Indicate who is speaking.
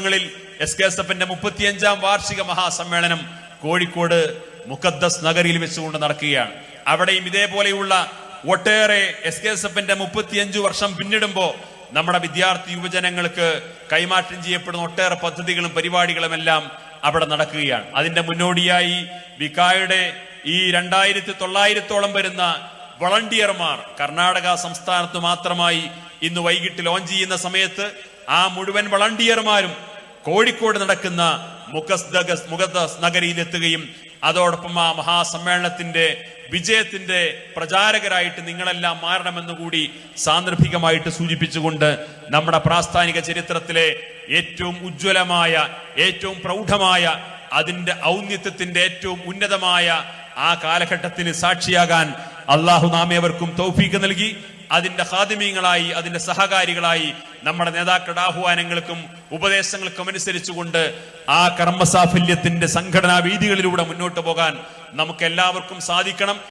Speaker 1: ങ്ങളിൽ S K S എഫിന്റെ മുപ്പത്തിയഞ്ചാം വാർഷിക മഹാസമ്മേളനം കോഴിക്കോട് മുഖദ്ദസ് നഗരിയിൽ വെച്ചുകൊണ്ട് നടക്കുകയാണ്. അവിടെയും ഇതേപോലെയുള്ള ഒട്ടേറെ എസ് കെ എസ് എഫിന്റെ മുപ്പത്തിയഞ്ചു വർഷം പിന്നിടുമ്പോൾ നമ്മുടെ വിദ്യാർത്ഥി യുവജനങ്ങൾക്ക് കൈമാറ്റം ചെയ്യപ്പെടുന്ന ഒട്ടേറെ പദ്ധതികളും പരിപാടികളും എല്ലാം അവിടെ നടക്കുകയാണ്. അതിന്റെ മുന്നോടിയായി വികായുടെ ഈ രണ്ടായിരത്തി തൊള്ളായിരത്തോളം വരുന്ന വളണ്ടിയർമാർ കർണാടക സംസ്ഥാനത്ത് മാത്രമായി ഇന്ന് വൈകിട്ട് ലോഞ്ച് ചെയ്യുന്ന സമയത്ത് ആ മുഴുവൻ വളണ്ടിയർമാരും കോഴിക്കോട് നടക്കുന്ന മുഖസ്ദഗസ് മുഖദസ് നഗരിയിലെത്തുകയും അതോടൊപ്പം ആ മഹാസമ്മേളനത്തിന്റെ വിജയത്തിന്റെ പ്രചാരകരായിട്ട് നിങ്ങളെല്ലാം മാറണമെന്ന് കൂടി സാന്ദർഭികമായിട്ട് സൂചിപ്പിച്ചുകൊണ്ട് നമ്മുടെ പ്രാസ്ഥാനിക ചരിത്രത്തിലെ ഏറ്റവും ഉജ്ജ്വലമായ ഏറ്റവും പ്രൗഢമായ അതിന്റെ ഔന്നിത്യത്തിന്റെ ഏറ്റവും ഉന്നതമായ ആ കാലഘട്ടത്തിന് സാക്ഷിയാകാൻ അള്ളാഹു നാമേവർക്കും തൗഫീക്ക് നൽകി. അതിന്റെ ഹാദിമീങ്ങളായി അതിന്റെ സഹകാരികളായി നമ്മുടെ നേതാക്കളുടെ ആഹ്വാനങ്ങൾക്കും ഉപദേശങ്ങൾക്കും അനുസരിച്ചുകൊണ്ട് ആ കർമ്മസാഫല്യത്തിന്റെ സംഘടനാ വീതികളിലൂടെ മുന്നോട്ട് പോകാൻ നമുക്ക് എല്ലാവർക്കും സാധിക്കണം.